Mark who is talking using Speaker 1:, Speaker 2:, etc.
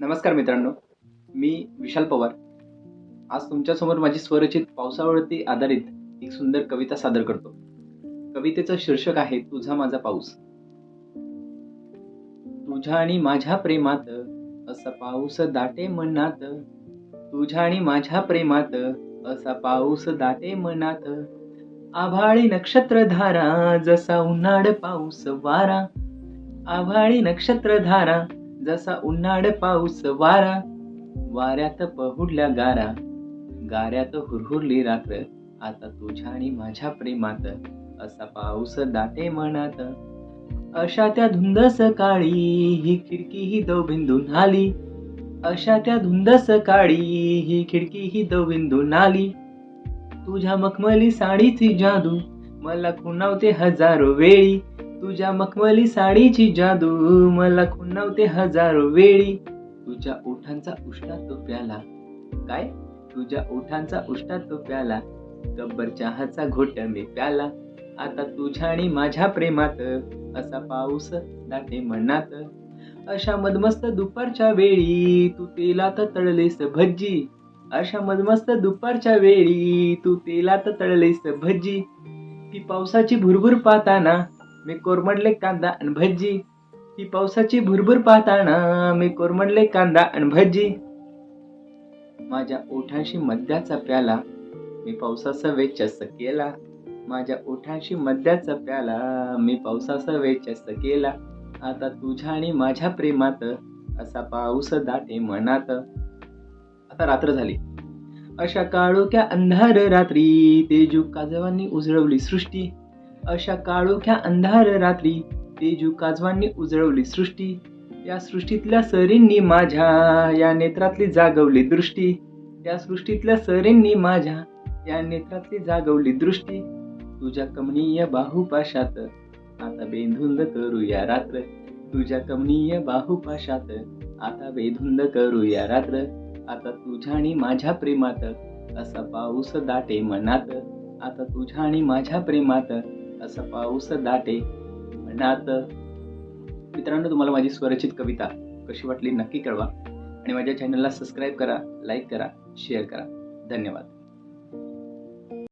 Speaker 1: नमस्कार मित्रांनो मी विशाल पवार. आज तुमच्यासमोर माझी स्वरचित पावसावरती आधारित एक सुंदर कविता सादर करतो. कवितेचं शीर्षक आहे तुझा माझा पाऊस. तुझ्या आणि माझ्या प्रेमात असा पाऊस दाटे मनात. तुझ्या आणि माझ्या प्रेमात असा पाऊस दाटे मनात. आभाळी नक्षत्रधारा जसा उन्हाळ पाऊस वारा. आभाळी नक्षत्रधारा जसा उन्हाळ पाऊस वारा वाऱ्यात पहुडल्या गारा गाऱ्यात हुरहुरली रात्र आता तुझ्या आणि माझ्या प्रेमात असा पाऊस दाटे मनात. अशा त्या धुंद सकाळी ही खिडकी ही दवबिंदून आली. अशा त्या धुंद सकाळी ही खिडकी ही दवबिंदून आली. तुझ्या मखमली साडीची जादू मला खुणावते हजारो वेळी. तुझ्या मखमली साडीची जादू मला खुणावते हजारो वेळी. तुझ्या ओठांचा उष्टा तो प्याला काय? तुझ्या ओठांचा उष्टा तो प्याला गब्बर चहाचा घोट मी प्याला आता तुझ्या आणि माझ्या प्रेमात असा पाऊस दाटे मनात. अशा मदमस्त दुपारच्या वेळी तू तेलात तळलेस भज्जी. अशा मदमस्त दुपारच्या वेळी तू तेलात तळलेस भज्जी. ती पावसाची भुरभुर पाहताना मी कोरमडले कांदा आणि भज्जी. ही पावसाची भुरभुर पाहताना मी कोरमडले कांदा आणि भज्जी. माझ्या ओठाशी मद्याचा प्याला मी पावसाचा वेचस्त केला. माझ्या ओठाशी मद्याचा प्याला मी पावसाचा वेचस्त केला. आता तुझ्या आणि माझ्या प्रेमात असा पाऊस दाटे मनात. आता रात्र झाली. अशा काळोख्या अंधार रात्री तेजू काजवांनी उजळवली सृष्टी. अशा काळोख्या अंधार रात्री तेजू काजवांनी उजळवली सृष्टी. या सृष्टीतल्या सरींनी माझ्या या नेत्रातली जागवली दृष्टी. या सृष्टीतल्या सरींनी माझ्या या नेत्रातली जागवली दृष्टी. तुझ्या कमनीय बाहुपाशात आता बेधुंद करूया रात्र. तुझ्या कमनीय बाहुपाशात आता बेधुंद करूया रात्र. आता तुझ्या आणि माझ्या प्रेमात असा पाऊस दाटे मनात. आता तुझ्या आणि माझ्या प्रेमात असा पाऊस दाटे म्हणत मित्रांनो तुम्हाला माझी स्वरचित कविता कशी वाटली नक्की कळवा. आणि माझ्या चॅनलला सबस्क्राईब करा लाईक करा शेअर करा. धन्यवाद.